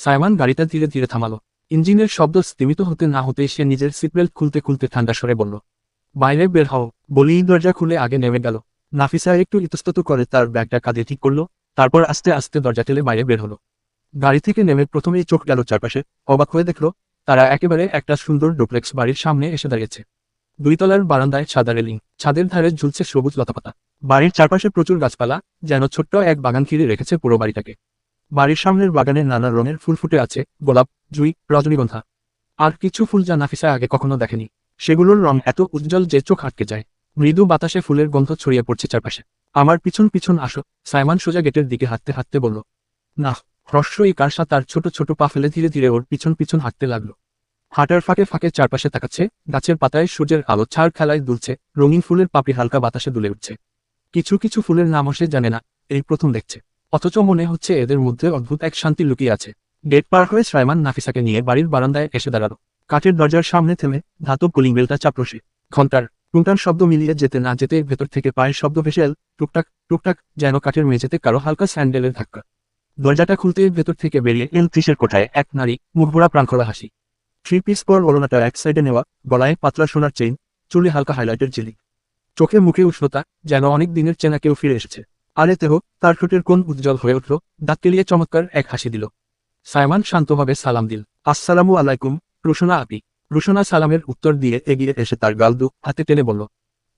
সাইমান গাড়িটা ধীরে ধীরে থামালো। ইঞ্জিনের শব্দ স্তিমিত হতে না হতেই সে নিজের সিটবেল্ট খুলতে খুলতে ঠান্ডা সরে বলল, বাইরে বের হও। বলেই দরজা খুলে আগে নেমে গেল। নাফিসা একটু ইতস্তত করে তার ব্যাগটা কাঁধে ঠিক করল, তারপর আস্তে আস্তে দরজা ঠেলে বাইরে বের হলো। গাড়ি থেকে নেমে প্রথমেই চোখ গেল চারপাশে। অবাক হয়ে দেখল, তারা একেবারে একটা সুন্দর ডুপ্লেক্স বাড়ির সামনে এসে দাঁড়িয়েছে। দুই তলার বারান্দায় সাদা রেলিং, ছাদের ধারে ঝুলছে সবুজ লতাপাতা। বাড়ির চারপাশে প্রচুর গাছপালা, যেন ছোট্ট এক বাগান ঘিরে রেখেছে পুরো বাড়িটাকে। বাড়ির সামনের বাগানে নানা রঙের ফুল ফুটে আছে, গোলাপ, জুই, রজনীগন্ধা। আর কিছু ফুল যা নাফিসা আগে কখনো দেখেনি। সেগুলোর রং এত উজ্জ্বল যে চোখ আটকে যায়। মৃদু বাতাসে ফুলের গন্ধ ছড়িয়ে পড়ছে চারপাশে। আমার পিছন পিছন আসো, সাইমান সোজা গেটের দিকে হাঁটতে হাঁটতে বলল না হ্রস্বই কারসা তার ছোট ছোট পা ফেলে ধীরে ধীরে ওর পিছন পিছন হাঁটতে লাগল। হাঁটার ফাঁকে ফাঁকে চারপাশে তাকাচ্ছে, গাছের পাতায় সূর্যের আলো ছাড় খেলায় দুলছে, রঙিন ফুলের পাপড়ি হালকা বাতাসে দুলে উঠছে। কিছু কিছু ফুলের নাম সে জানে না, এই প্রথম দেখছে। অথচ মনে হচ্ছে এদের মধ্যে অদ্ভুত এক শান্তি লুকিয়ে আছে। গেট পার হয়ে শ্রাইমান নাফিসাকে নিয়ে বাড়ির বারান্দায় এসে দাঁড়াল। কাঠের দরজার সামনে থেমে ধাতব কুলিং বেলটা চাপলো সে ঘণ্টার টুংটার শব্দ মিলিয়ে যেতে না যেতে ভেতর থেকে পায়ের শব্দ ভেসে এল, টুকটাক টুকটাক, যেন কাঠের মেঝেতে কারও হালকা স্যান্ডেলের ধাক্কা। দরজাটা খুলতে ভেতর থেকে বেরিয়ে এল ত্রিশের কোঠায় এক নারী মুখভরা প্রাণখোলা হাসি। থ্রি পিস পর ওড়নাটা এক সাইডে নেওয়া, গলায় পাতলা সোনার চেইন, চুলে হালকা হাইলাইটের জেলি। চোখে মুখে উষ্ণতা, যেন অনেক দিনের চেনা কেউ ফিরে এসেছে। আর তেহ, তার ঠোঁটের কোন উজ্জ্বল হয়ে উঠল। দাঁত কেলিয়ে চমৎকার এক হাসি দিল। সাইমান শান্তভাবে সালাম দিল। আসসালামু আলাইকুম, রুশনা আপি। রুশনা সালামের উত্তর দিয়ে এগিয়ে এসে তার গাল দু হাতে টেনে বলল,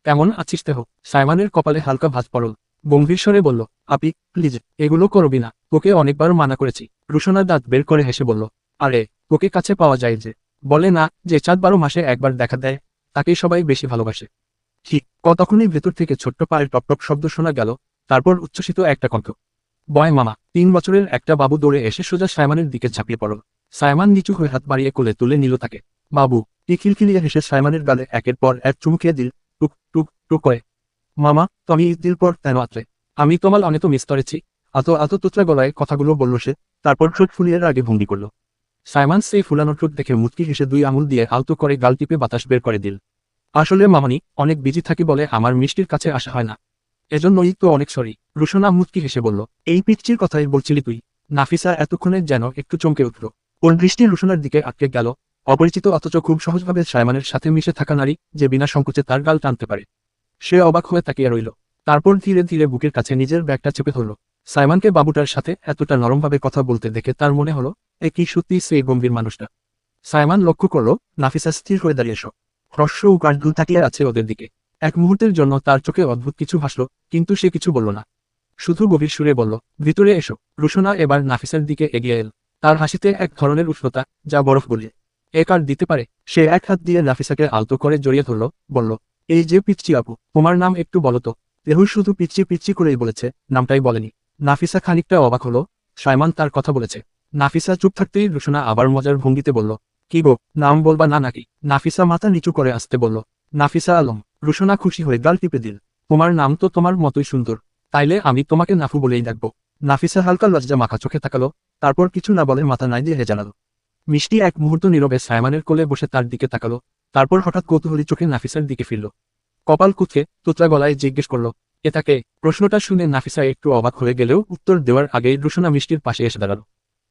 কেমন আছিস তেহ? সাইমানের কপালে হালকা ভাঁজ পড়ল। গম্ভীর স্বরে বলল, আপি প্লিজ এগুলো করবি না। তোকে অনেকবার মানা করেছি। রুশনার দাঁত বের করে হেসে বলল, আরে, তোকে কাছে পাওয়া যায় যে বলে না, যে চাঁদ বারো মাসে একবার দেখা দেয়, তাকেই সবাই বেশি ভালোবাসে। ঠিক কতক্ষণই ভেতর থেকে ছোট্ট পায়ের টপ টপ শব্দ শোনা গেল তারপর উচ্ছ্বসিত একটা কণ্ঠ। বয় মামা, তিন বছরের একটা বাবু দৌড়ে এসে সোজা সাইমানের দিকে ঝাঁপিয়ে পড়ল। সাইমান নিচু হয়ে হাত বাড়িয়ে কোলে তুলে নিল তাকে। বাবু কি খিলখিলিয়ে হেসে সাইমানের গালে একের পর এক চুমুকিয়ে দিল, টুক টুক টুক করে। মামা, তুমি দিল পর তেন আত্রে আমি তোমার অনেক মিস করেছি। আত আত তুতরা গলায় কথাগুলো বলল সে, তারপর ঠোঁট ফুলিয়ে আগে ভঙ্গি করল। সাইমান সেই ফুলানো ঠোঁট দেখে মুচকি হেসে দুই আঙুল দিয়ে আলতো করে গাল টিপে বাতাস বের করে দিল। আসলে মামানি, অনেক বিজি থাকি বলে আমার মিষ্টির কাছে আসা হয় না। এজন্যই তো অনেক সরি রুশনা মুচকি হেসে বলল, এই পিচ্চির কথাই বলছিলি তুই। নাফিসা এতক্ষণে যেন একটু চমকে উঠল। ওর দৃষ্টি রুশনার দিকে আটকে গেল? অপরিচিত অথচ খুব সহজভাবে সায়মানের সাথে মিশে থাকা নারী যে বিনা সংকোচে তার গাল টানতে পারে। সে অবাক হয়ে তাকিয়ে রইল। তারপর ধীরে ধীরে বুকের কাছে নিজের ব্যাগটা চেপে ধরল। সাইমানকে বাবুটার সাথে এতটা নরমভাবে কথা বলতে দেখে তার মনে হলো, এ কি সত্যি সেই গম্ভীর মানুষটা? সাইমান লক্ষ্য করল, নাফিসা, স্থির হয়ে দাঁড়িয়ে এসো। হ্রস্ব ও কাঠ তাকিয়ে আছে ওদের দিকে। এক মুহূর্তের জন্য তার চোখে অদ্ভুত কিছু ভাসল, কিন্তু সে কিছু বলল না। শুধু গভীর সুরে বলল, ভিতরে এসো। রুশনা এবার নাফিসার দিকে এগিয়ে এল। তার হাসিতে এক ধরনের উষ্ণতা যা বরফ গলিয়ে। এ কার দিতে পারে? সে এক হাত দিয়ে নাফিসাকে আলতো করে জড়িয়ে ধরল, বলল, এই যে পিচ্চি আপু, তোমার নাম একটু বলো তো। শুধু পিচ্চি পিচ্চি করেই বলেছে, নামটাই বলেনি। নাফিসা খানিকটা অবাক হলো। সাইমান তার কথা বলেছে। নাফিসা চুপ থাকতেই রুশনা আবার মজার ভঙ্গিতে বলল, কি গো, নাম বলবা না নাকি? নাফিসা মাথা নিচু করে আসতে বলল নাফিসা আলম, রুশনা খুশি হয়ে গাল টিপে দিল, তোমার নাম তো তোমার মতোই সুন্দর, তাইলে আমি তোমাকে নাফু বলেই ডাকবো। নাফিসা হালকা লজ্জা মাখা চোখে তাকালো, তারপর কিছু না বলে মাথা নাই দিয়ে জানালো মিষ্টি এক মুহূর্ত নীরবে সায়মানের কোলে বসে তার দিকে তাকালো, তারপর হঠাৎ কৌতূহলী চোখে নাফিসার দিকে ফিরল। কপাল কুচকে তুতরা গলায় জিজ্ঞেস করল, এ তাকে? প্রশ্নটা শুনে নাফিসা একটু অবাক হয়ে গেলেও উত্তর দেওয়ার আগেই রুশনা মিষ্টির পাশে এসে দাঁড়াল।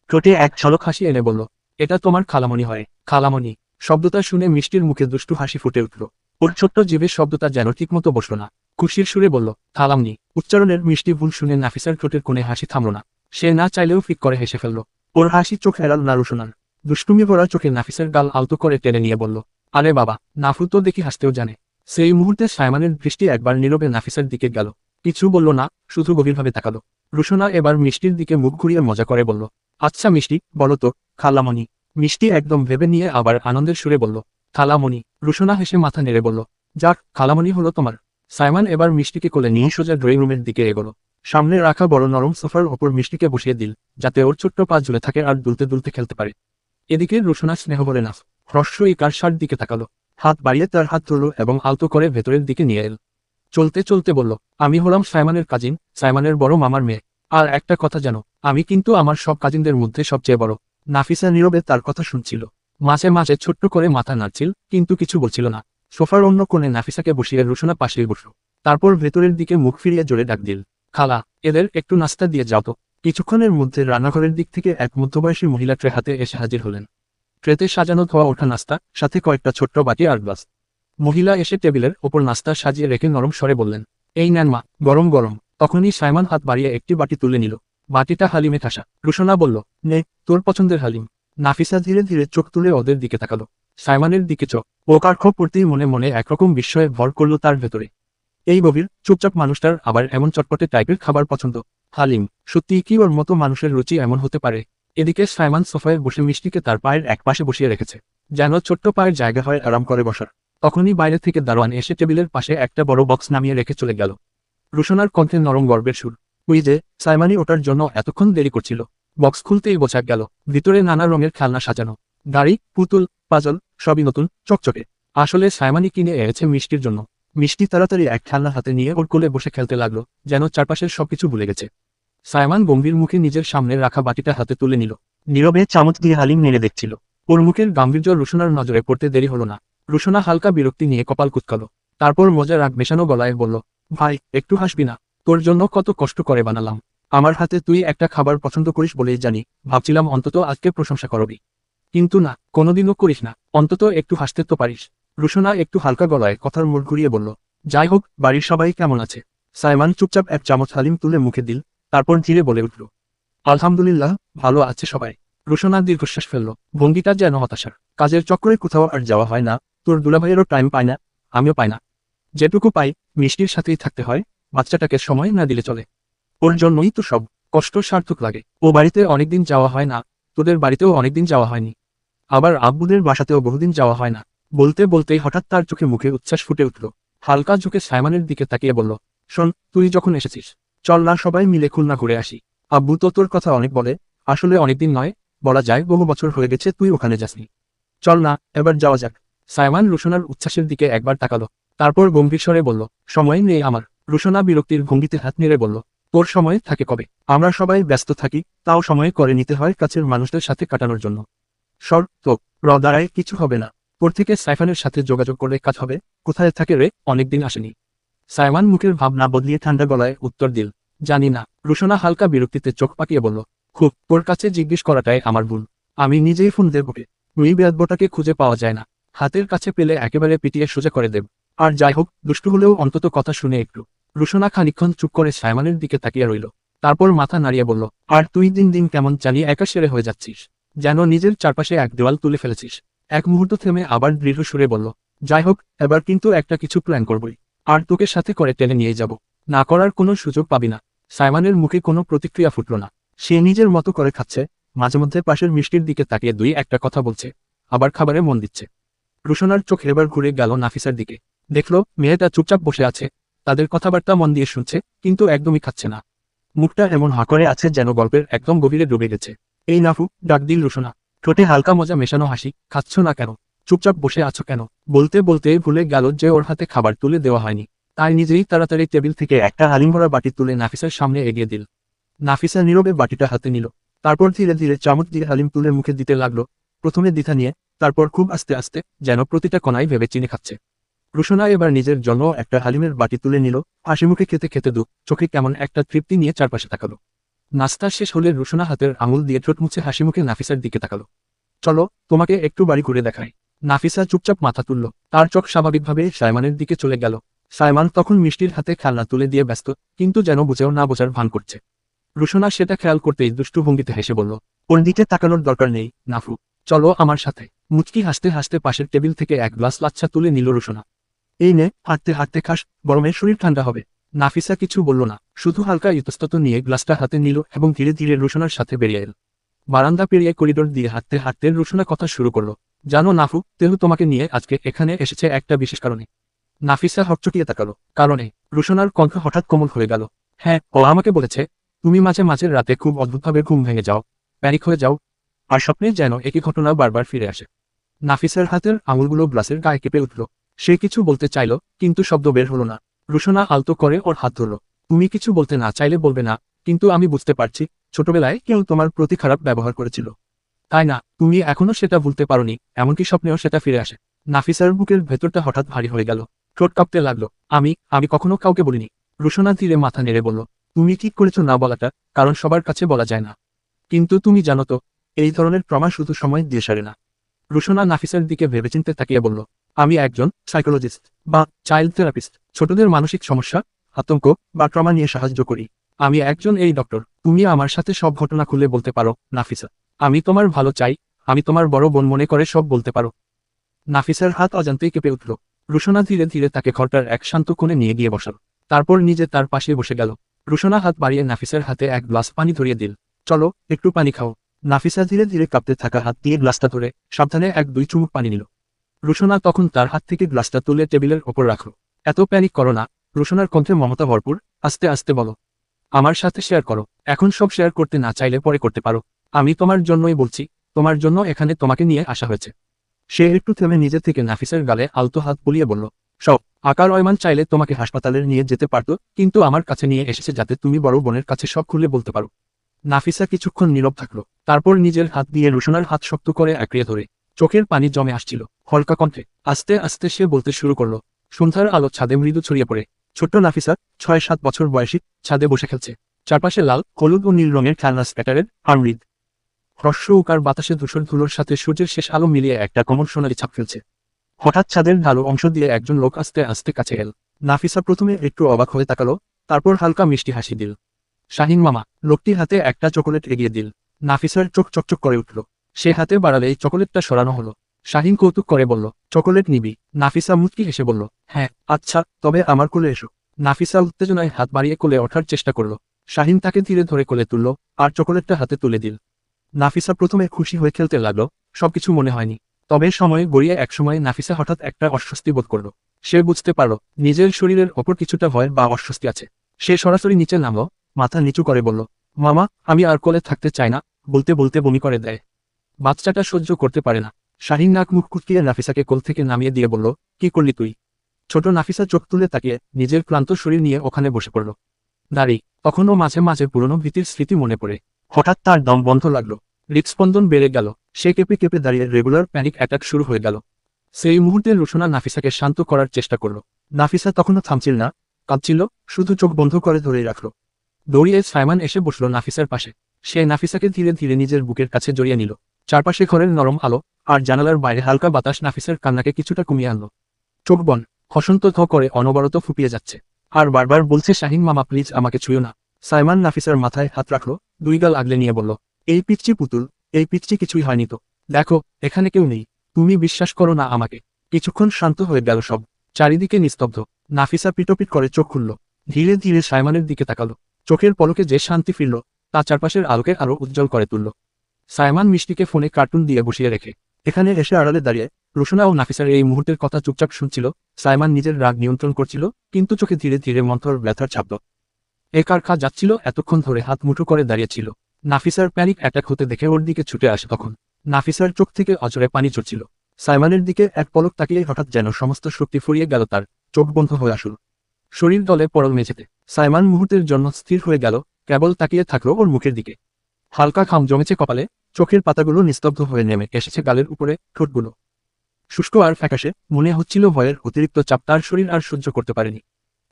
ঠোঁটে এক ঝলক হাসি এনে বলল, এটা তোমার খালামণি হয়, খালামণি। শব্দটা শুনে মিষ্টির মুখে দুষ্টু হাসি ফুটে উঠল। ওর ছোট্ট জীবের শব্দটা যেন ঠিকমতো বসল না। খুশির সুরে বলল থালামনি উচ্চারণের মিষ্টি ভুল শুনে নাফিসার ঠোঁটের কোণে হাসি থামল না। সে না চাইলেও ফিক করে হেসে ফেলল। ওর হাসি চোখ এড়াল না রুশনার। দুষ্টুমি ভরা চোখে নাফিসের গাল আলতো করে টেনে নিয়ে বলল, আরে বাবা নাফু তো দেখি হাসতেও জানে। সেই মুহূর্তে সাইমানের দৃষ্টি একবার নীরবে নাফিসার দিকে গেল। কিছু বলল না, শুধু গভীরভাবে তাকালো। রুশনা এবার মিষ্টির দিকে মুখ ঘুরিয়ে মজা করে বলল আচ্ছা মিষ্টি, বলো তো মিষ্টি একদম ভেবে নিয়ে আবার আনন্দের সুরে বলল খালামণি। রুশনা হেসে মাথা নেড়ে বলল, যাক, খালামণি হলো তোমার। সাইমান এবার মিষ্টিকে কোলে নিয়ে সোজা ড্রয়িং রুমের দিকে এগোলো। সামনে রাখা বড় নরম সোফার ওপর মিষ্টিকে বসিয়ে দিল, যাতে ওর ছোট্ট পা ঝুলে থাকে আর দুলতে দুলতে খেলতে পারে। এদিকে রুশনা স্নেহ বলে নাফ হ্রস্ব এই কার দিকে তাকালো। হাত বাড়িয়ে তার হাত ধরল এবং আলতো করে ভেতরের দিকে নিয়ে এল। চলতে চলতে বলল, আমি হলাম সাইমানের কাজিন, সাইমানের বড় মামার মেয়ে। আর একটা কথা জানো, আমি কিন্তু আমার সব কাজিনদের মধ্যে সবচেয়ে বড়। নাফিসা নীরবে তার কথা শুনছিল। মাঝে মাঝে ছোট্ট করে মাথা নাড়ছিল, কিন্তু কিছু বলছিল না। সোফার অন্য কোণে নাফিসাকে বসিয়ে রুশনা পাশেই বসল। তারপর ভেতরের দিকে মুখ ফিরিয়ে জোরে ডাক দিল, খালা, এদের একটু নাস্তা দিয়ে যাও তো। কিছুক্ষণের মধ্যে রান্নাঘরের দিক থেকে এক মধ্যবয়সী মহিলা ট্রে হাতে এসে হাজির হলেন। ট্রেতে সাজানো ধোয়া ওঠা নাস্তা, সাথে কয়েকটা ছোট্ট বাটি আর গ্লাস। মহিলা এসে টেবিলের ওপর নাস্তা সাজিয়ে রেখে নরম স্বরে বললেন, এই নেন মা, গরম গরম। তখনই সাইমান হাত বাড়িয়ে একটি বাটি তুলে নিল। বাটিটা হালিমে ঠাসা। রুশনা বলল, নে, তোর পছন্দের হালিম। নাফিসা ধীরে ধীরে চোখ তুলে ওদের দিকে তাকালো। সাইমানের দিকে চোখ। ও কার্খ পড়তেই মনে মনে একরকম বিস্ময়ে ভর করল তার ভেতরে। এই গভীর, চুপচাপ মানুষটার আবার এমন চটপটে টাইপের খাবার পছন্দ। হালিম, সত্যি কি ওর মতো মানুষের রুচি এমন হতে পারে? এদিকে সাইমান সোফায় বসে মিষ্টিকে তার পায়ের এক পাশে বসিয়ে রেখেছে। যেন ছোট্ট পায়ের জায়গা হয় আরাম করে বসার। তখনই বাইরে থেকে দারোয়ান এসে টেবিলের পাশে একটা বড় বক্স নামিয়ে রেখে চলে গেল। রুশনার কণ্ঠে নরম গর্বের সুর। ওই যে সাইমানি ওটার জন্য এতক্ষণ দেরি করছিল। বক্স খুলতেই বোঝা গেল, ভিতরে নানা রঙের খেলনা সাজানো। গাড়ি পুতুল, পাজল, সবই নতুন, চকচকে। আসলে সাইমানি কিনে এনেছে মিষ্টির জন্য। মিষ্টি তাড়াতাড়ি এক খেলনা হাতে নিয়ে ওর কোলে বসে খেলতে লাগল, যেন চারপাশের সবকিছু ভুলে গেছে। সাইমান গম্ভীর মুখে নিজের সামনে রাখা বাটিটা হাতে তুলে নিল। নীরবে চামচ দিয়ে হালিম নেড়ে দেখছিল। ওর মুখের গাম্ভীর্য রুশনার নজরে পড়তে দেরি হলো না। রুশনা হালকা বিরক্তি নিয়ে কপাল কুৎকালো তারপর মজা রাগ মেশানো গলায় বলল, ভাই, একটু হাসবি না। তোর জন্য কত কষ্ট করে বানালাম। আমার হাতে তুই একটা খাবার পছন্দ করিস বলেই জানি। ভাবছিলাম অন্তত আজকে প্রশংসা করবি। কিন্তু না, কোনোদিনও করিস না। অন্তত একটু হাসতে তো পারিস। রুশনা একটু হালকা গলায় কথার মোড় ঘুরিয়ে বলল, যাই হোক, বাড়ির সবাই কেমন আছে? সাইমান চুপচাপ এক চামচ হালিম তুলে মুখে দিল, তারপর ধীরে বলে উঠল, আলহামদুলিল্লাহ, ভালো আছে সবাই। রুশনা দীর্ঘশ্বাস ফেলল, ভঙ্গিটা যেন হতাশার। কাজের চক্করে কোথাও আর যাওয়া হয় না। তোর দুলাভাইয়েরও টাইম পায় না, আমিও পাই না। যেটুকু পাই, মিষ্টির সাথেই থাকতে হয়। বাচ্চাটাকে সময় না দিলে চলে। ওর জন্যই তো সব কষ্ট সার্থক লাগে। ও বাড়িতে অনেকদিন যাওয়া হয় না, তোদের বাড়িতেও অনেকদিন যাওয়া হয়নি। আবার আব্বুদের বাসাতেও বহুদিন যাওয়া হয় না। বলতে বলতেই হঠাৎ তার চোখে মুখে উচ্ছ্বাস ফুটে উঠল। হালকা ঝুঁকে সাইমানের দিকে তাকিয়ে বলল, শোন, তুই যখন এসেছিস, চল না সবাই মিলে খুলনা ঘুরে আসি। আব্বু তো তোর কথা অনেক বলে, আসলে অনেকদিন নয়, বলা যায় বহু বছর হয়ে গেছে তুই ওখানে যাসনি। চল না, এবার যাওয়া যাক। সাইমান রুশনার উচ্ছ্বাসের দিকে একবার তাকালো, তারপর গম্ভীর স্বরে বলল, সময় নেই আমার। রুশনা বিরক্তির ভঙ্গিতে হাত নেড়ে বলল তোর সময় থাকে কবে? আমরা সবাই ব্যস্ত থাকি, তাও সময় করে নিতে হয় কাছের মানুষদের সাথে কাটানোর জন্য। সর তো র দাঁড়ায় কিছু হবে না। তোর থেকে সাইফানের সাথে যোগাযোগ করলে কাজ হবে? কোথায় থাকে রে? অনেকদিন আসেনি। সাইমান মুখের ভাব না বদলিয়ে ঠান্ডা গলায় উত্তর দিল, জানি না। রুশনা হালকা বিরক্তিতে চোখ পাকিয়ে বলল, খুব, তোর কাছে জিজ্ঞেস করাটাই আমার ভুল। আমি নিজেই ফোন দেব তুই বেদবটাকে খুঁজে পাওয়া যায় না। হাতের কাছে পেলে একেবারে পিটিয়ে সোজা করে দেব। আর যাই হোক, দুষ্টু হলেও অন্তত কথা শুনে একটু। রুশনা খানিক্ষণ চুপ করে সাইমানের দিকে তাকিয়ে রইল। তারপর মাথা নাড়িয়ে বলল, আর তুই দিন দিন কেমন জানি একা সেরে হয়ে যাচ্ছিস। যেন নিজের চারপাশে এক দেওয়াল তুলে ফেলেছিস। এক মুহূর্ত থেমে আবার দৃঢ় সুরে বলল, যাই হোক, এবার কিন্তু একটা কিছু প্ল্যান করবই। আর তোকে সাথে করে টেনে নিয়ে যাব। না করার কোনো সুযোগ পাবি না। সাইমানের মুখে কোনো প্রতিক্রিয়া ফুটল না। সে নিজের মতো করে খাচ্ছে। মাঝে মধ্যে পাশের মিষ্টির দিকে তাকিয়ে দুই একটা কথা বলছে। আবার খাবারে মন দিচ্ছে। রুশনার চোখ এবার ঘুরে গেল নাফিসার দিকে। দেখল, মেয়েটা চুপচাপ বসে আছে। তাদের কথাবার্তা মন দিয়ে শুনছে, কিন্তু একদমই খাচ্ছে না। মুখটা এমন হাঁ করে আছে যেন গল্পের একদম গভীরে ডুবে গেছে। এই নাফু, ডাক দিল রুশনা, ঠোঁটে হালকা মজা মেশানো হাসি, খাচ্ছ না কেন? চুপচাপ বসে আছো কেন? বলতে বলতে ভুলে গেল যে ওর হাতে খাবার তুলে দেওয়া হয়নি। তাই নিজেই তাড়াতাড়ি টেবিল থেকে একটা হালিম ভরা বাটি তুলে নাফিসার সামনে এগিয়ে দিল। নাফিসা নীরবে বাটিটা হাতে নিল। তারপর ধীরে ধীরে চামচ দিয়ে হালিম তুলে মুখে দিতে লাগল। প্রথমে দ্বিধা নিয়ে, তারপর খুব আস্তে আস্তে যেন প্রতিটা কণাই ভেবে চিনে খাচ্ছে। রুশনা এবার নিজের জন্য একটা হালিমের বাটি তুলে নিল, হাসি মুখে খেতে খেতে দু, চোখে কেমন একটা তৃপ্তি নিয়ে চারপাশে তাকালো। নাস্তা শেষ হলে রুশনা হাতের আঙুল দিয়ে ঠোঁট মুছে হাসি মুখে নাফিসার দিকে তাকালো। চলো, তোমাকে একটু বাড়ি ঘুরে দেখাই। নাফিসা চুপচাপ মাথা তুলল। তার চোখ স্বাভাবিকভাবে সাইমানের দিকে চলে গেল। সাইমান তখন মিষ্টির হাতে খেলনা তুলে দিয়ে ব্যস্ত, কিন্তু যেন বুঝেও না বোঝার ভান করছে। রুশনা সেটা খেয়াল করতেই দুষ্টু ভঙ্গিতে হেসে বলল, ওর দিকে তাকানোর দরকার নেই, নাফু। চলো আমার সাথে। মুচকি হাসতে হাসতে পাশের টেবিল থেকে এক গ্লাস লাচ্ছা তুলে নিল রুশনা। এই নে, হাঁটতে হাঁটতে খাস, গরমে শরীর ঠান্ডা হবে। নাফিসা কিছু বলল না, শুধু হালকা ইতস্তত নিয়ে গ্লাসটা হাতে নিল এবং ধীরে ধীরে রুশনার সাথে বেরিয়ে এল। বারান্দা পেরিয়ে করিডোর দিয়ে হাঁটতে হাঁটতে রুশনা কথা শুরু করল, জানো নাফু, তেহু তোমাকে নিয়ে আজকে এখানে এসেছে একটা বিশেষ কারণে। নাফিসা হকচকিয়ে তাকালো, কারণে? রুশনার কণ্ঠ হঠাৎ কোমল হয়ে গেল হ্যাঁ ও আমাকে বলেছে, তুমি মাঝে মাঝে রাতে খুব অদ্ভুতভাবে ঘুম ভেঙে যাও, প্যানিক হয়ে যাও, আর স্বপ্নে যেন একই ঘটনা বারবার ফিরে আসে। নাফিসার হাতের আঙুলগুলো গ্লাসের গায়ে কেঁপে উঠল সে কিছু বলতে চাইল, কিন্তু শব্দ বের হলো না। রুশনা আলতো করে ওর হাত ধরল। তুমি কিছু বলতে না চাইলে বলবে না, কিন্তু আমি বুঝতে পারছি, ছোটবেলায় কেউ তোমার প্রতি খারাপ ব্যবহার করেছিল। তাই না, তুমি এখনও সেটা ভুলতে পারোনি, এমনকি স্বপ্নেও সেটা ফিরে আসে। নাফিসার বুকের ভেতরটা হঠাৎ ভারী হয়ে গেল। ঠোঁট কাঁপতে লাগল। আমি আমি কখনো কাউকে বলিনি। রুশনা ধীরে মাথা নেড়ে বলল, তুমি ঠিক করেছ না বলাটা, কারণ সবার কাছে বলা যায় না। কিন্তু তুমি জানো তো, এই ধরনের ট্রমা শুধু সময় দিয়ে সারে না। রুশনা নাফিসের দিকে ভেবেচিন্তে তাকিয়ে বলল আমি একজন সাইকোলজিস্ট বা চাইল্ড থেরাপিস্ট ছোটদের মানসিক সমস্যা, আতঙ্ক বা ট্রমা নিয়ে সাহায্য করি। আমি একজন, এই ডক্টর তুমি আমার সাথে সব ঘটনা খুলে বলতে পারো, নাফিসা। আমি তোমার ভালো চাই, আমি তোমার বড় বোন মনে করে সব বলতে পারো। নাফিসার হাত অজান্তেই কেঁপে উঠল। রুশনা ধীরে ধীরে তাকে ঘরটার এক শান্ত কোণে নিয়ে গিয়ে বসাল। তারপর নিজে তার পাশে বসে গেল। রুশনা হাত বাড়িয়ে নাফিসের হাতে এক গ্লাস পানি ধরিয়ে দিল। চলো, একটু পানি খাও। নাফিসা ধীরে ধীরে কাঁপতে থাকা হাত দিয়ে গ্লাসটা ধরে সাবধানে এক দুই চুমুক পানি নিল। রুশনা তখন তার হাত থেকে গ্লাসটা তুলে টেবিলের ওপর রাখল। এত প্যানিক করো না, রুশনার কণ্ঠে মমতা ভরপুর, আস্তে আস্তে বলো। আমার সাথে শেয়ার করো, এখন সব শেয়ার করতে না চাইলে পরে করতে পারো। আমি তোমার জন্যই বলছি, তোমার জন্য এখানে তোমাকে নিয়ে আসা হয়েছে সে একটু থেমে নিজে থেকে নাফিসের গালে আলতো হাত বুলিয়ে বলল, সব, আকার রয়মান চাইলে তোমাকে হাসপাতালে নিয়ে যেতে পারত, কিন্তু আমার কাছে নিয়ে এসেছে যাতে তুমি বড় বোনের কাছে সব খুলে বলতে পারো নাফিসা কিছুক্ষণ নীরব থাকল, তারপর নিজের হাত দিয়ে রুশনার হাত শক্ত করে আঁকড়িয়ে ধরে। চোখের পানি জমে আসছিল। হলকা কণ্ঠে আস্তে আস্তে সে বলতে শুরু করল, সন্ধ্যার আলো ছাদে মৃদু ছড়িয়ে পড়ে। ছোট্ট নাফিসা ছয় সাত বছর বয়সী ছাদে বসে খেলছে। চারপাশে লাল, হলুদ ও নীল রঙের খেলনা স্প্যাটারের আর্মরিদ হ্রস্ব উকার বাতাসে ধূসর ধুলোর সাথে সূর্যের শেষ আলো মিলিয়ে একটা কোমল সোনালি ছাপ ফেলছে। হঠাৎ ছাদের ঢালু অংশ দিয়ে একজন লোক আস্তে আস্তে কাছে এল। নাফিসা প্রথমে একটু অবাক হয়ে তাকালো, তারপর হালকা মিষ্টি হাসি দিল। শাহিন মামা, লোকটি হাতে একটা চকোলেট এগিয়ে দিল। নাফিসার চোখ চকচক করে উঠল। সে হাতে বাড়ালেই চকোলেটটা সরানো হলো। শাহিন কৌতুক করে বলল, চকোলেট নিবি? নাফিসা মুচকি হেসে বলল হ্যাঁ আচ্ছা তবে আমার কোলে এসো। নাফিসা উত্তেজনায় হাত বাড়িয়ে কোলে ওঠার চেষ্টা করল। শাহিন তাকে ধীরে ধরে কোলে তুলল আর চকোলেটটা হাতে তুলে দিল। নাফিসা প্রথমে খুশি হয়ে খেলতে লাগল, সবকিছু মনে হয়নি। তবে সময় গড়িয়ে একসময় নাফিসা হঠাৎ একটা অস্বস্তি বোধ করল। সে বুঝতে পারল, নিজের শরীরের ওপর কিছুটা ভয় বা অস্বস্তি আছে। সে সরাসরি নিচে নামলো, মাথা নিচু করে বলল, মামা, আমি আর কোলে থাকতে চাই না। বলতে বলতে বমি করে দেয়। বাচ্চাটা সহ্য করতে পারে না। শাহিন নাক মুখ কুটকিয়ে নাফিসাকে কোল থেকে নামিয়ে দিয়ে বলল, কি করলি তুই? ছোট নাফিসা চোখ তুলে তাকিয়ে নিজের ক্লান্ত শরীর নিয়ে ওখানে বসে পড়ল। দাঁড়ি, তখনও মাঝে মাঝে পুরনো ভীতির স্মৃতি মনে পড়ে। হঠাৎ তার দম বন্ধ লাগল। হৃদস্পন্দন বেড়ে গেল। সে কেঁপে কেঁপে দাঁড়িয়ে রেগুলার প্যানিক অ্যাটাক শুরু হয়ে গেল। সেই মুহূর্তে রুশনা নাফিসাকে শান্ত করার চেষ্টা করল। নাফিসা তখনও থামছিল না, কাঁদছিল, শুধু চোখ বন্ধ করে ধরে রাখল। দৌড়িয়ে সাইমান এসে বসল নাফিসার পাশে। সে নাফিসাকে ধীরে ধীরে নিজের বুকের কাছে জড়িয়ে নিল। চারপাশে ঘরের নরম আলো, আর জানালার বাইরে হালকা বাতাস নাফিসের কান্নাকে কিছুটা কমিয়ে আনলো। চোখ বন হসন্ত ধ করে অনবরত ফুপিয়ে যাচ্ছে। আর বারবার বলছে, শাহিন মামা, প্লিজ আমাকে ছুঁয়ো না। সাইমান নাফিসার মাথায় হাত রাখল, দুই গাল আগলে নিয়ে বলল, এই পিচ্ছি পুতুল, এই পিচ্ছি কিছুই হয়নি তো। দেখো, এখানে কেউ নেই। তুমি বিশ্বাস করো না আমাকে। কিছুক্ষণ শান্ত হয়ে গেল সব। চারিদিকে নিস্তব্ধ। নাফিসা পিটোপিট করে চোখ খুলল। ধীরে ধীরে সাইমানের দিকে তাকালো। চোখের পলকে যে শান্তি ফিরল, তা চারপাশের আলোকে আরও উজ্জ্বল করে তুলল। সাইমান মিষ্টিকে ফোনে কার্টুন দিয়ে বসিয়ে রেখে। এখানে এসে আড়ালে দাঁড়িয়ে রোশনা ও নাফিসার এই মুহূর্তের কথা চুপচাপ শুনছিল। সাইমান নিজের রাগ নিয়ন্ত্রণ করছিল, কিন্তু চোখে ধীরে ধীরে মন্থর ব্যথার ছাপল এ কারখা যাচ্ছিল, এতক্ষণ ধরে হাত মুঠো করে দাঁড়িয়েছিল। নাফিসার প্যানিক অ্যাটাক হতে দেখে ওর দিকে ছুটে আসে তখন। নাফিসার চোখ থেকে অজরে পানি চড়ছিল। সাইমানের দিকে এক পলক তাকিয়ে হঠাৎ যেন সমস্ত শক্তি ফুরিয়ে গেল তার চোখ বন্ধ হয়ে আসল। শরীর দলে পরল মেঝেতে। সাইমান মুহূর্তের জন্য স্থির হয়ে গেল, কেবল তাকিয়ে থাকল ওর মুখের দিকে। হালকা খাম জমেছে কপালে চোখের পাতাগুলো নিস্তব্ধ হয়ে নেমে এসেছে গালের উপরে ঠোঁটগুলো। শুষ্ক আর ফ্যাকাশে মনে হচ্ছিল ভয়ের অতিরিক্ত চাপ তার শরীর আর সহ্য করতে পারেনি।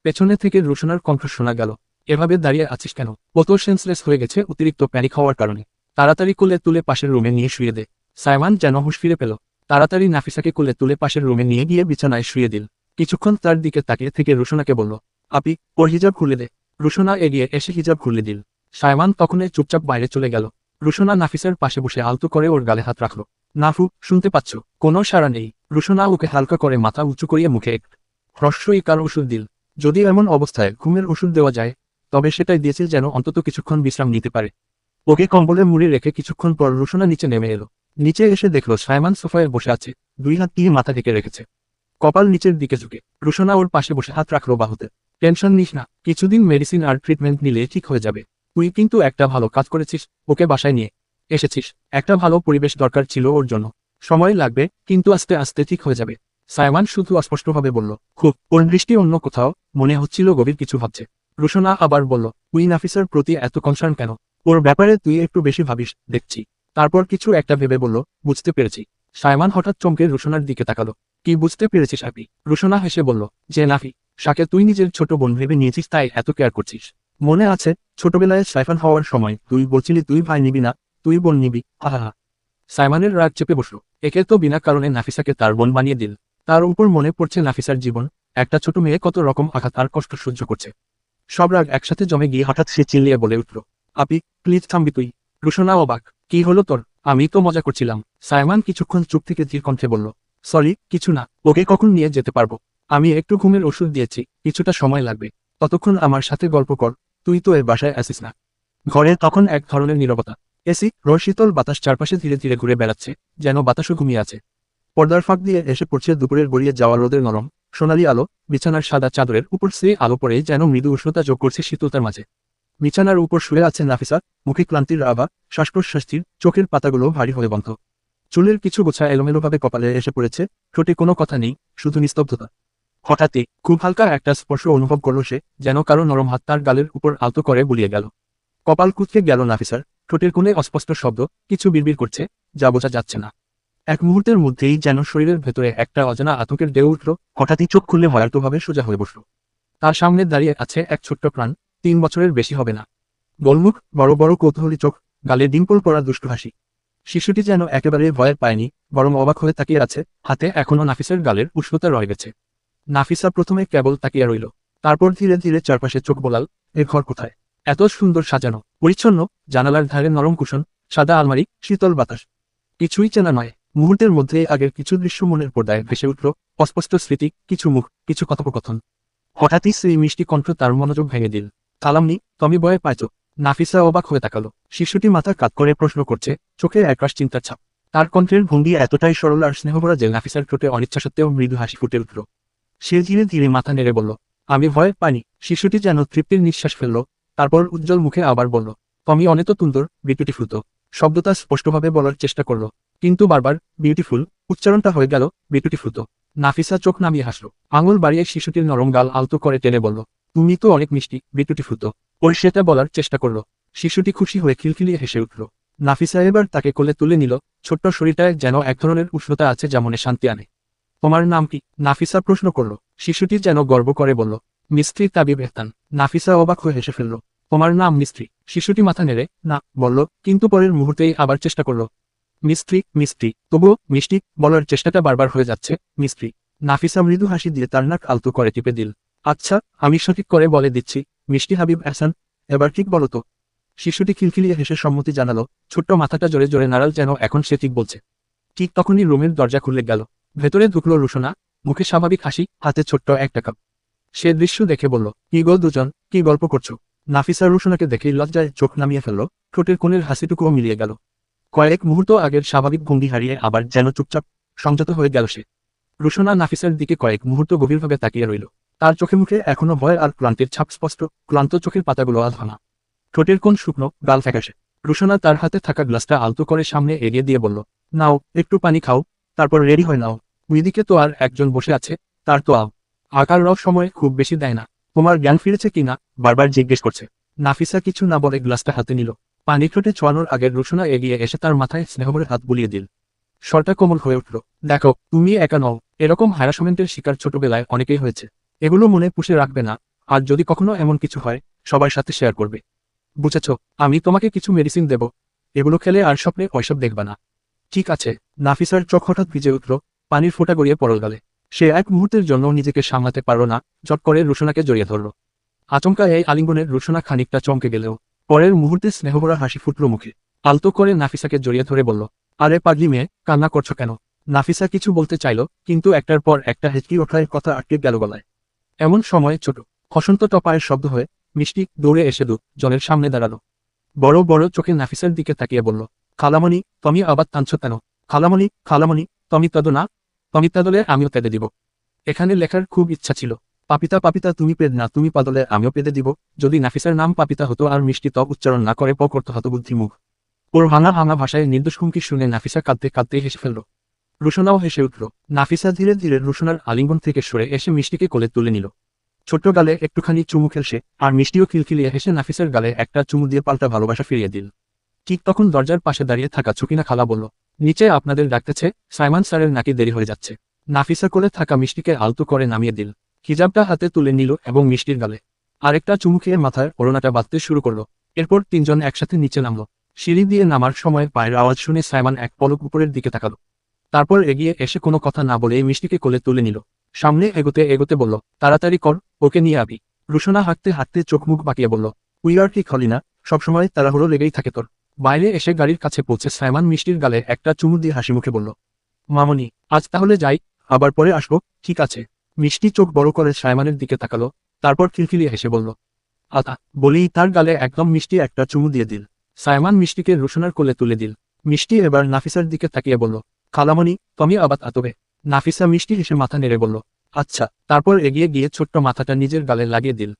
পেছনে থেকে রোশনার কণ্ঠ শোনা গেল, এভাবে দাঁড়িয়ে আছিস কেন? কত সেন্সলেস হয়ে গেছে অতিরিক্ত প্যানিক হওয়ার কারণে। তাড়াতাড়ি কোলে তুলে পাশের রুমে নিয়ে শুয়ে দে। সাইমান যেন হুশ ফিরে পেল, তাড়াতাড়ি নাফিসাকে কোলে তুলে পাশের রুমে নিয়ে গিয়ে বিছানায় শুয়ে দিল। কিছুক্ষণ তার দিকে তাকিয়ে থেকে রুশনাকে বলল, আপি, ওর হিজাব খুলে দে। রুশনা এগিয়ে এসে হিজাব খুলে দিল। সাইমান তখনই চুপচাপ বাইরে চলে গেল। রুশনা নাফিসের পাশে বসে আলতো করে ওর গালে হাত রাখল। নাফু, শুনতে পাচ্ছ? কোনো সাড়া নেই রুশনা ওকে হালকা করে মাথা উঁচু করিয়ে মুখে এক হ্রস্বই কার ওষুধ দিল। যদি এমন অবস্থায় ঘুমের ওষুধ দেওয়া যায়, তবে সেটাই দিয়েছিল যেন অন্তত কিছুক্ষণ বিশ্রাম নিতে পারে। ওকে কম্বলে মুড়ে রেখে কিছুক্ষণ পর রুশনা নিচে নেমে এলো। নিচে এসে দেখল সাইমান সোফায় বসে আছে, দুই হাত দিয়ে মাথা ঢেকে রেখেছে। কপাল নিচের দিকে ঝুঁকে। রুশনা ওর পাশে বসে হাত রাখল বাহুতে। টেনশন নিস না, কিছুদিন মেডিসিন আর ট্রিটমেন্ট নিলে ঠিক হয়ে যাবে। তুই কিন্তু একটা ভালো কাজ করেছিস, ওকে বাসায় নিয়ে এসেছিস। একটা ভালো পরিবেশ দরকার ছিল ওর জন্য। সময় লাগবে, কিন্তু আস্তে আস্তে ঠিক হয়ে যাবে। সাইমান শুধু অস্পষ্টভাবে বলল, খুব, ওর দৃষ্টি অন্য কোথাও, মনে হচ্ছিল গভীর কিছু ভাবছে। রুশনা আবার বলল, তুই নাফিসার প্রতি এত কনসার্ন কেন? ওর ব্যাপারে তুই একটু বেশি ভাবিস, দেখছি। তারপর কিছু একটা ভেবে বলল, বুঝতে পেরেছি। সাইমান হঠাৎ চমকে রুশনার দিকে তাকালো, কি বুঝতে পেরেছিস আপনি? রুশনা হেসে বলল, যে নাফি শাকে তুই নিজের ছোট বোন ভেবে নিয়েছিস, তাই এত কেয়ার করছিস। মনে আছে, ছোটবেলায় সাইফান হওয়ার সময়, তুই বলছিলি তুই ভাই নিবি না, তুই বোন নিবি আহা সাইমানের রাগ চেপে বসল। একে তো বিনা কারণে নাফিসাকে তার বোন বানিয়ে দিল। তার উপর মনে পড়ছে নাফিসার জীবন। একটা ছোট মেয়ে কত রকম আঘাত আর কষ্ট সহ্য করছে। সব রাগ একসাথে জমে গিয়ে হঠাৎ সে চিল্লিয়ে বলে উঠল, আপি, প্লিজ থামবি তুই। রুশনা অবাক, কি হলো তোর? আমি তো মজা করছিলাম। সাইমান কিছুক্ষণ চুপ থেকে ধীর কণ্ঠে বলল, সরি, কিছু না, ওকে কখন নিয়ে যেতে পারব? আমি একটু ঘুমের ওষুধ দিয়েছি, কিছুটা সময় লাগবে। ততক্ষণ আমার সাথে গল্প কর। তুই তো এ বাসায় আসিস না। ঘরে তখন এক ধরনের নীরবতা। এসি রশীতল বাতাস চারপাশে ধীরে ধীরে ঘুরে বেড়াচ্ছে, যেন বাতাসও ঘুমিয়ে আছে। পর্দার ফাঁক দিয়ে এসে পড়ছে দুপুরের গড়িয়ে যাওয়া রোদের নরম, সোনালি আলো, বিছানার সাদা চাদরের উপর সে আলো পড়ে যেন মৃদু উষ্ণতা যোগ করছে শীতলতার মাঝে। বিছানার উপর শুয়ে আছে নাফিসা, মুখে ক্লান্তির আভা শ্বাস প্রশ্বাসটির চোখের পাতাগুলো ভারী হয়ে বন্ধ। চুলের কিছু গোছা এলোমেলোভাবে কপালে এসে পড়েছে, ঠোঁটে কোনো কথা নেই, শুধু নিস্তব্ধতা। হঠাৎই খুব হালকা একটা স্পর্শ অনুভব করল সে, যেন কারও নরম হাত তার গালের উপর আলতো করে বুলিয়ে গেল। কপাল কুচকে গেল নাফিসার ঠোঁটের কোণে অস্পষ্ট শব্দ, কিছু বিড়বিড় করছে, যা বোঝা যাচ্ছে না। এক মুহূর্তের মধ্যেই যেন শরীরের ভেতরে একটা অজানা আতঙ্কের ঢেউ উঠল, হঠাৎই চোখ খুললে ভয়ার্তভাবে সোজা হয়ে বসল। তার সামনে দাঁড়িয়ে আছে এক ছোট্ট প্রাণ, তিন বছরের বেশি হবে না। গোলমুখ, বড় বড় কৌতূহলী চোখ, গালে ডিম্পল পড়া দুষ্টু হাসি। শিশুটি যেন একেবারে ভয়ের পায়নি, বরং অবাক হয়ে তাকিয়ে আছে, হাতে এখনও নাফিসের গালের উষ্ণতা রয়ে গেছে। নাফিসা প্রথমে কেবল তাকিয়ে রইল। তারপর ধীরে ধীরে চারপাশে চোখ বোলাল, এ ঘর কোথায়? এত সুন্দর সাজানো, পরিচ্ছন্ন, জানালার ধারে নরম কুশন, সাদা আলমারি, শীতল বাতাস। কিছুই চেনা নয়। মুহূর্তের মধ্যে আগের কিছু দৃশ্য মনের পর্দায় ভেসে উঠল, অস্পষ্ট স্মৃতি, কিছু মুখ, কিছু কথোপকথন। হঠাৎই সেই মিষ্টি কণ্ঠ তার মনোযোগ ভেঙে দিল। কালামনি, তমি বয়ে পাইছ? নাফিসা অবাক হয়ে তাকালো। শিশুটি মাথা কাত করে প্রশ্ন করছে, চোখে একরাশ চিন্তার ছাপ। তার কণ্ঠের ভঙ্গি এতটাই সরল আর স্নেহভরা যে নাফিসার ঠোঁটে অনিচ্ছা সত্ত্বেও মৃদু হাসি ফুটে উঠল। সে ধীরে ধীরে মাথা নেড়ে বলল, আমি ভয় পানি শিশুটি যেন তৃপ্তির নিঃশ্বাস ফেলল, তারপর উজ্জ্বল মুখে আবার বলল, তমি অনেত তুন্দর বিউটিফুল শব্দটা স্পষ্টভাবে বলার চেষ্টা করল, কিন্তু বারবার বিউটিফুল উচ্চারণটা হয়ে গেল বিউটিফুল নাফিসা চোখ নামিয়ে হাসল, আঙুল বাড়িয়ে শিশুটির নরম গাল আলতো করে টেনে বলল, তুমি তো অনেক মিষ্টি বিউটিফুল তো। ওই সেটা বলার চেষ্টা করল, শিশুটি খুশি হয়ে খিলখিলিয়ে হেসে উঠল। নাফিসা এবার তাকে কোলে তুলে নিল, ছোট্ট শরীরটায় যেন এক ধরনের উষ্ণতা আছে যা মনে শান্তি আনে। তোমার নাম কি? নাফিসা প্রশ্ন করল। শিশুটি যেন গর্ব করে বলল, মিস্ত্রি তাবি বেহতান নাফিসা অবাক হয়ে হেসে ফেলল, তোমার নাম মিস্ত্রি? শিশুটি মাথা নেড়ে, না, বলল, কিন্তু পরের মুহূর্তেই আবার চেষ্টা করল। মিস্ত্রি মিস্ত্রি, তবুও মিষ্টি বলার চেষ্টাটা বারবার হয়ে যাচ্ছে, মিস্ত্রি। নাফিসা মৃদু হাসি দিয়ে তার নাক আলতু করে টিপে দিল আচ্ছা আমি সঠিক করে বলে দিচ্ছি, মিষ্টি হাবিব এহসান, এবার ঠিক বলো তো। শিশুটি খিলখিলিয়ে হেসে সম্মতি জানালো, ছোট্ট মাথাটা জোরে জোরে নাড়াল যেন এখন সে ঠিক বলছে। ঠিক তখনই রুমের দরজা খুলে গেল। ভেতরে ঢুকলো রুশনা, মুখে স্বাভাবিক হাসি, হাতে ছোট্ট একটা কাপ। সে দৃশ্য দেখে বলল, কি গো দুজন, কি গল্প করছ? নাফিসা রুশনাকে দেখে লজ্জায় চোখ নামিয়ে ফেলল। ঠোঁটের কোণের হাসিটুকুও মিলিয়ে গেল। কয়েক মুহূর্ত আগের স্বাভাবিক ভঙ্গি হারিয়ে আবার যেন চুপচাপ সংযত হয়ে গেল সে। রুশনা নাফিসার দিকে কয়েক মুহূর্ত গভীরভাবে তাকিয়ে রইল। তার চোখে মুখে এখনও ভয় আর ক্লান্তির ছাপ স্পষ্ট, ক্লান্ত চোখের পাতাগুলো আধভাঙা ঠোঁটের কোন শুকনো, গাল ফ্যাকাশে। রুশনা তার হাতে থাকা গ্লাসটা আলতো করে সামনে এড়িয়ে দিয়ে বলল, নাও, একটু পানি খাও, তারপর রেডি হয়ে নাও। ওইদিকে তো আর একজন বসে আছে, তার তো আও আকার রব সময় খুব বেশি দেয় না। তোমার জ্ঞান ফিরেছে কিনা বারবার জিজ্ঞেস করছে। নাফিসা কিছু না বলে গ্লাসটা হাতে নিল। পানি ঠোঁটে ছোয়ানোর আগে রুশনা এগিয়ে এসে তার মাথায় স্নেহভরে হাত বুলিয়ে দিল। স্বরটা কোমল হয়ে উঠল। দেখো, তুমি একা নও, এরকম হ্যারাসমেন্টের শিকার ছোটবেলায় অনেকেই হয়েছে। এগুলো মনে পুষে রাখবে না, আর যদি কখনো এমন কিছু হয়, সবার সাথে শেয়ার করবে। বুঝেছ, আমি তোমাকে কিছু মেডিসিন দেব। এগুলো খেলে আর স্বপ্নে ওইসব দেখবা না। ঠিক আছে, নাফিসার চোখ হঠাৎ ভিজে উঠল। পানির ফোঁটা গড়িয়ে পড়ল গালে। সে এক মুহূর্তের জন্য নিজেকে সামলাতে পারল না চট করে রুশনাকে জড়িয়ে ধরল। আচমকা এই আলিঙ্গনের রুশনা খানিকটা চমকে গেলেও, পরের মুহূর্তে স্নেহভরা হাসি ফুটল মুখে। আলতো করে নাফিসাকে জড়িয়ে ধরে বলল, আরে পাগলি মেয়ে, কান্না করছ কেন? নাফিসা কিছু বলতে চাইল, কিন্তু একটার পর একটা হেঁচকি ওঠায় কথা আটকে গেল গলায়। এমন সময় ছোট, হসন্ত টপায়ের শব্দ হয়ে মিষ্টি দৌড়ে এসে দু জলের সামনে দাঁড়াল। বড় বড় চোখে নাফিসার দিকে তাকিয়ে বলল, খালামণি, তুমি আবার টানছ কেন? খালামণি খালামণি, তুমি তদ না তুমি দলে আমিও পেদে দিব। এখানে লেখার খুব ইচ্ছা ছিল। পাপিতা পাপিতা, তুমি পেদ না, তুমি পাদলে আমিও পেদে দিব। যদি নাফিসার নাম পাপিতা হতো আর মিষ্টি তব উচ্চারণ না করে প করতে হতো বুদ্ধি মুখ ওর ভাঙা ভাঙা ভাষায় নির্দোষ হুমকি শুনে নাফিসা কাঁদতে কাঁদতে হেসে ফেলল। রুশনাও হেসে উঠল। নাফিসা ধীরে ধীরে রুশনার আলিঙ্গন থেকে সরে এসে মিষ্টিকে কোলে তুলে নিল। ছোট্ট গালে একটুখানি চুমু খেলছে আর মিষ্টিও খিলখিলিয়ে হেসে নাফিসের গালে একটা চুমু দিয়ে পাল্টা ভালোবাসা ফিরিয়ে দিল। ঠিক তখন দরজার পাশে দাঁড়িয়ে থাকা চুকিনা খালা বলল নিচে আপনাদের ডাকতেছে, সাইমান স্যারের নাকি দেরি হয়ে যাচ্ছে। নাফিসা কোলে থাকা মিষ্টিকে আলতো করে নামিয়ে দিল। হিজাবটা হাতে তুলে নিল এবং মিষ্টির গালে। আরেকটা চুমু খেয়ে মাথায় ওড়নাটা বাঁধতে শুরু করল। এরপর তিনজন একসাথে নিচে নামলো। সিঁড়ি দিয়ে নামার সময় পায়ের আওয়াজ শুনে সাইমান এক পলক উপরের দিকে তাকালো। তারপর এগিয়ে এসে কোনো কথা না বলে মিষ্টিকে কোলে তুলে নিল। সামনে এগোতে এগোতে বলল, তাড়াতাড়ি কর, ওকে নিয়ে আবি। রুশনা হাঁটতে হাঁটতে চোখ মুখ বাঁকিয়ে বলল উই আর ঠিক না সবসময় তাড়াহুড়ো লেগেই থাকে তোর। বাইরে এসে গাড়ির কাছে পৌঁছে সাইমান মিষ্টির গালে একটা চুমু দিয়ে হাসি মুখে বলল, মামনি, আজ তাহলে যাই, আবার পরে আসব, ঠিক আছে। মিষ্টি চোখ বড় করে সাইমানের দিকে তাকালো, তারপর খিলখিলিয়ে হেসে বলল, আতা বলেই তার গালে একদম মিষ্টি একটা চুমু দিয়ে দিল। সাইমান মিষ্টিকে রুশনার কোলে তুলে দিল। মিষ্টি এবার নাফিসার দিকে তাকিয়ে বলল খালামণি তুমি আবাদ আতবে। নাফিসা মিষ্টি হেসে মাথা নেড়ে বলল আচ্ছা। তারপর এগিয়ে গিয়ে ছোট্ট মাথাটা নিজের গালে লাগিয়ে দিল।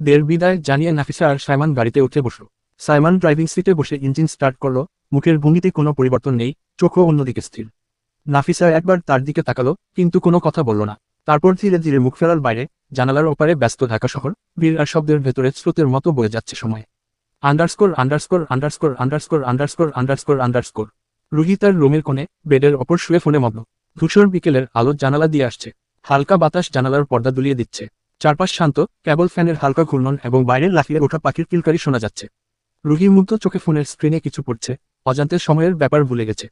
দের বিদায় জানিয়ে নাফিসা আর সাইমান গাড়িতে উঠে বসল। সাইমান ড্রাইভিং সিটে বসে ইঞ্জিন স্টার্ট করল, মুখের ভঙ্গিতে কোনো পরিবর্তন নেই, চোখও অন্যদিকে স্থির। নাফিসা একবার তার দিকে তাকালো, কিন্তু কোনো কথা বলল না। তারপর ধীরে ধীরে মুখ ফেরার বাইরে, জানালার ওপারে ব্যস্ত ঢাকা শহর আর শব্দের ভেতরে স্রোতের মতো বয়ে যাচ্ছে সময়। Underscore underscore underscore underscore underscore underscore underscore. Ruhi তার রুমের কোণে বেডের ওপর শুয়ে ফোনে মগ্ন। ধূসর বিকেলের আলো জানালা দিয়ে আসছে। হালকা বাতাস জানালার পর্দা দুলিয়ে দিচ্ছে। চারপাশ শান্ত, কেবল ফ্যানের হালকা ঘূর্ণন এবং বাইরের লাফিয়ে ওঠা পাখির কিলকারি শোনা যাচ্ছে। রুহি মুগ্ধ চোখে ফোনের স্ক্রিনে কিছু পড়ছে, অজান্তে সময়ের ব্যাপার ভুলে গেছে।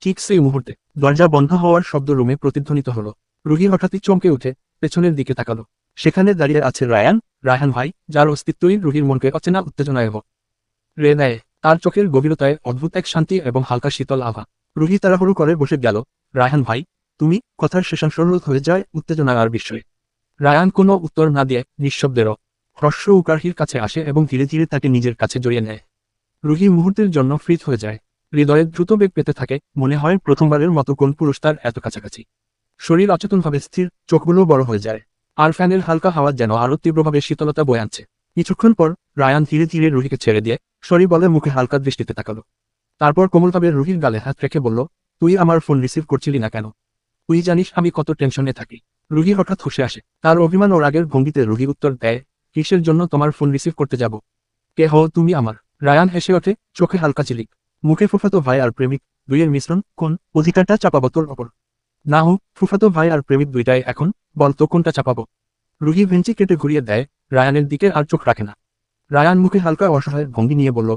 ঠিক সেই মুহূর্তে, দরজা বন্ধ হওয়ার শব্দ রুমে প্রতিধ্বনিত হলো। রুহি হঠাৎই চমকে উঠে পেছনের দিকে তাকালো। সেখানে দাঁড়িয়ে আছে রায়ান রায়হান ভাই, যার অস্তিত্বই রুহির মনকে অচেনা, উত্তেজনায় এবং রে নেয় তার চোখের গভীরতায় অদ্ভুত এক শান্তি এবং হালকা শীতল আভা। রুহি তাড়াহুড়ো করে বসে গেল। রায়হান ভাই, তুমি, কথার শেষাংশ হয়ে যায় উত্তেজনা আর বিস্ময়ে রায়ান কোনো উত্তর না দিয়ে নিঃশব্দেরও হ্রস্ব উকারহির কাছে আসে এবং ধীরে ধীরে তাকে নিজের কাছে জড়িয়ে নেয়। রুহি মুহূর্তের জন্য ফ্রিজ হয়ে যায়। হৃদয়ে দ্রুত বেগ পেতে থাকে। মনে হয় প্রথমবারের মতো কোন পুরুষ তার এত কাছাকাছি। শরীর অচেতনভাবে স্থির, চোখগুলো বড় হয়ে যায়। আর ফ্যানের হালকা হাওয়া যেন আরও তীব্রভাবে শীতলতা বয়ে আনছে। কিছুক্ষণ পর রায়ান ধীরে ধীরে রুহিকে ছেড়ে দিয়ে সরি বলে মুখে হালকা দৃষ্টিতে তাকালো। তারপর কোমলভাবে রুহির গালে হাত রেখে বলল, তুই আমার ফোন রিসিভ করছিলি না কেন? তুই জানিস আমি কত টেনশনে থাকি। রুহি হঠাৎ খুশে আসে। তার অভিমান ও রাগের ভঙ্গিতে রুহি উত্তর দেয় কিসের জন্য তোমার ফোন রিসিভ করতে যাব? কে হও তুমি আমার। রায়ান হেসে ওঠে, চোখে হালকা চিলিক। মুখে ফুফাতো ভাই আর প্রেমিক দুইয়ের মিশ্রণ কোন অধিকারটা চাপাবো তোর ওপর? না হোক, ফুফাতো ভাই আর প্রেমিক দুইটাই এখন, বল তো কোনটা চাপাবো? রুহি ভেঞ্চি কেটে ঘুরিয়ে দেয়, রায়ানের দিকে আর চোখ রাখে না। রায়ান মুখে হালকা অসহায় ভঙ্গি নিয়ে বলল,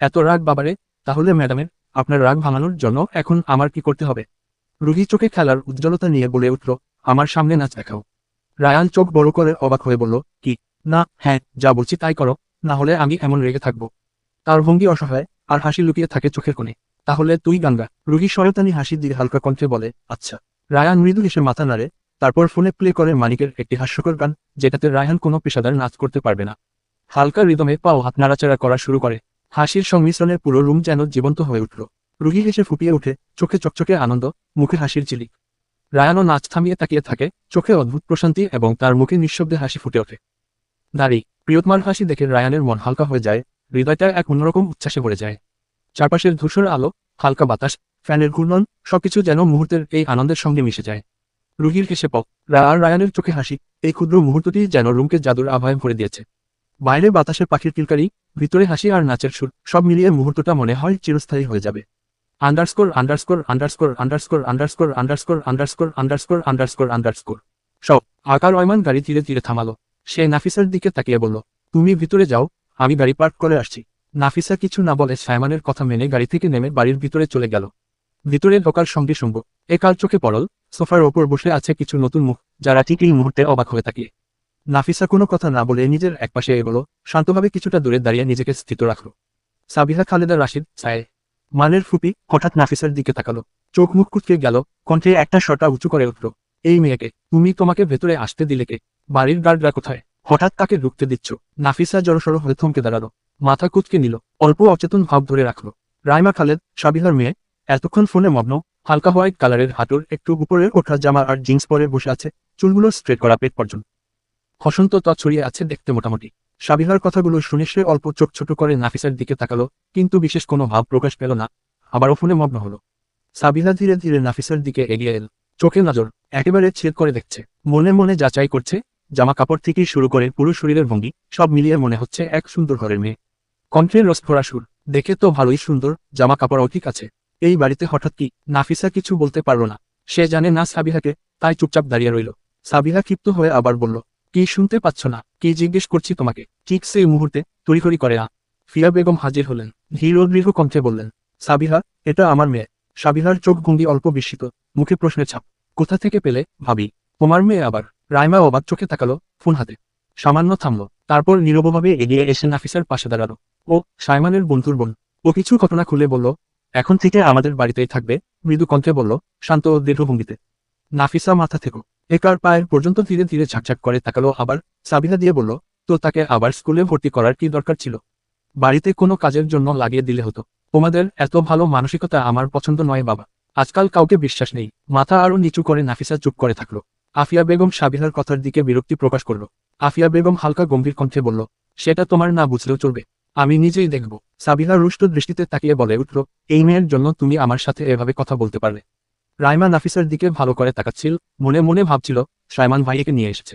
এত রাগ বাবারে, তাহলে ম্যাডামের, আপনার রাগ ভাঙানোর জন্য এখন আমার কি করতে হবে? রুহি চোখে খেলার উজ্জ্বলতা নিয়ে বলে উঠল, আমার সামনে নাচ দেখাও। রায়ান চোখ বড় করে অবাক হয়ে বলল, কি? না হ্যাঁ যা বলছি তাই করো, না হলে আমি এমন রেগে থাকব। তার ভঙ্গি অসহায়, আর হাসি লুকিয়ে থাকে চোখের কোণে। তাহলে তুই গাঙ্গা, রুগী শয়তানি হাসি দিয়ে হালকা কণ্ঠে বলে আচ্ছা। রায়ান মৃদু হেসে মাথা নাড়ে, তারপর ফোনে প্লে করে মানিকের একটি হাস্যকর গান, যেটাতে রায়হান কোনো পেশাদার নাচ করতে পারবে না। হালকা রিদমে পাও হাত নাড়াচাড়া করা শুরু করে। হাসির সংমিশ্রণে পুরো রুম যেন জীবন্ত হয়ে উঠল। রুগী হেসে ফুপিয়ে উঠে চোখে চকচকে আনন্দ, মুখে হাসির চিলিক রায়ানও নাচ থামিয়ে তাকিয়ে থাকে, চোখে অদ্ভুত প্রশান্তি এবং তার মুখে নিঃশব্দে হাসি ফুটে ওঠে। দাঁড়ি প্রিয়তমার হাসি দেখে রায়ানের মন হালকা হয়ে যায়, হৃদয়টা এক অন্যরকম উচ্ছ্বাসে ভরে যায়। চারপাশের ধূসর আলো, হালকা বাতাস, ফ্যানের ঘূর্ণন, সবকিছু যেন মুহূর্তের এই আনন্দের সঙ্গে মিশে যায়। রুগীর হেসে পক আর রায়ানের চোখে হাসি, এই ক্ষুদ্র মুহূর্তটি যেন রুমকে জাদুর আভায় ভরে দিয়েছে। বাইরে বাতাসের পাখির কিলকারি, ভিতরে হাসি আর নাচের সুর, সব মিলিয়ে মুহূর্তটা মনে হয় চিরস্থায়ী হয়ে যাবে। Underscore underscore underscore underscore underscore underscore underscore underscore underscore. Underscore সব আকার রয়মান গাড়ি ধীরে ধীরে থামালো। সে নাফিসার দিকে তাকিয়ে বলল, তুমি ভিতরে যাও, আমি গাড়ি পার্ক করে আসছি। নাফিসা কিছু না বলে সায়মানের কথা মেনে গাড়ি থেকে নেমে বাড়ির ভিতরে চলে গেল। ভিতরে ঢোকার সঙ্গে শুনব একাল চোখে পড়ল? সোফার ওপর বসে আছে কিছু নতুন মুখ, যারা ঠিক এই মুহূর্তে অবাক হয়ে থাকে। নাফিসা কোনো কথা না বলে নিজের একপাশে এগোলো, শান্তভাবে কিছুটা দূরে দাঁড়িয়ে নিজেকে স্থিত রাখল। সাবিহা, খালেদা রাশিদ সায়ে মানের ফুপি হঠাৎ নাফিসার দিকে তাকালো। চোখ মুখ কুচকে গেল, কণ্ঠে একটা শটা উঁচু করে উঠল, এই মেয়েকে, তুমি তোমাকে ভেতরে আসতে দিলে কে? বাড়ির গার্ডরা কোথায়? হঠাৎ তাকে ঢুকতে দিচ্ছ? নাফিসা জড়সড় হয়ে থমকে দাঁড়াল। মাথা কুচকে নিল। অল্প অচেতন ভাব ধরে রাখল। রাইমা খালেদ, সাবিহার মেয়ে, এতক্ষণ ফোনে মগ্ন। হালকা হোয়াইট কালারের হাঁটুর একটু উপরে ওঠা জামা আর জিন্স পরে বসে আছে। চুলগুলো স্ট্রেট করা পেট পর্যন্ত। হসন্ত তা ছড়িয়ে আছে দেখতে মোটামুটি। সাবিহার কথাগুলো শুনে সে অল্প চোখ ছোট করে নাফিসার দিকে তাকালো, কিন্তু বিশেষ কোনো ভাব প্রকাশ পেল না। আবারও ফোনে মগ্ন হলো। সাবিহা ধীরে ধীরে নাফিসার দিকে এগিয়ে এল। চোখে নজর, একেবারে ছেদ করে দেখছে। মনে মনে যাচাই করছে জামা কাপড় থেকে শুরু করে পুরো শরীরের ভঙ্গি, সব মিলিয়ে মনে হচ্ছে এক সুন্দর ঘরের মেয়ে। কণ্ঠের রসফোরা সুর, দেখে তো ভালোই সুন্দর জামা কাপড়ও ঠিক আছে। এই বাড়িতে হঠাৎ কি নাফিসা কিছু বলতে পারল না। সে জানে না সাবিহাকে, তাই চুপচাপ দাঁড়িয়ে রইল। সাবিহা ক্ষিপ্ত হয়ে আবার বলল, কি শুনতে পাচ্ছ না? কি জিজ্ঞেস করছি তোমাকে? ঠিক সেই মুহূর্তে তড়িঘড়ি করে আ ফিয়া বেগম হাজির হলেন। ধীর ও দৃঢ় কণ্ঠে বললেন, সাবিহা, এটা আমার মেয়ে। সাবিহার চোখ ভঙ্গি অল্প বিস্মিত, মুখে প্রশ্নের ছাপ, কোথা থেকে পেলে ভাবি? তোমার মেয়ে আবার রাইমা অবাক চোখে তাকালো ফোন হাতে। সামান্য থামলো, তারপর নীরবভাবে এগিয়ে এসে নাফিসার পাশে দাঁড়াল। ও, সাইমানের বন্ধুর বোন। ও কিছু ঘটনা খুলে বলল, এখন থেকে আমাদের বাড়িতেই থাকবে, মৃদু কণ্ঠে বলল শান্ত ও দৃঢ় নাফিসা মাথা থেকো। একার পায়ের পর্যন্ত ধীরে ধীরে ঝাকঝাক করে তাকালো আবার সাবিহা দিয়ে বলল, তো তাকে আবার স্কুলে ভর্তি করার কি দরকার ছিল? বাড়িতে কোনো কাজের জন্য লাগিয়ে দিলে হতো। তোমাদের এত ভালো মানসিকতা আমার পছন্দ নয় বাবা। আজকাল কাউকে বিশ্বাস নেই। মাথা আরও নিচু করে নাফিসা চুপ করে থাকল। আফিয়া বেগম সাবিহার কথার দিকে বিরক্তি প্রকাশ করল। আফিয়া বেগম হালকা গম্ভীর কণ্ঠে বলল, সেটা তোমার না বুঝলেও চলবে। আমি নিজেই দেখব। সাবিহা রুষ্ট দৃষ্টিতে তাকিয়ে বলে উঠল, এই মেয়ের জন্য তুমি আমার সাথে এভাবে কথা বলতে পারলে। রাইমা নাফিসার দিকে ভালো করে তাকাচ্ছিল, মনে মনে ভাবছিল, সাইমান ভাইয়াকে নিয়ে এসেছে।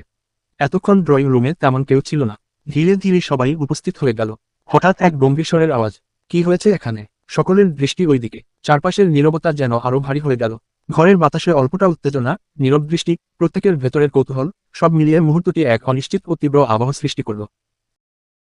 এতক্ষণ ড্রয়িং রুমে তেমন কেউ ছিল না। ধীরে ধীরে সবাই উপস্থিত হয়ে গেল। হঠাৎ এক গম্ভীর স্বরের আওয়াজ, কি হয়েছে এখানে? সকলের দৃষ্টি ওইদিকে। চারপাশের নীরবতা যেন আরও ভারী হয়ে গেল। ঘরের বাতাসে অল্পটা উত্তেজনা, নীরব দৃষ্টি, প্রত্যেকের ভেতরের কৌতূহল, সব মিলিয়ে মুহূর্তটি এক অনিশ্চিত ও তীব্র আবহ সৃষ্টি করল।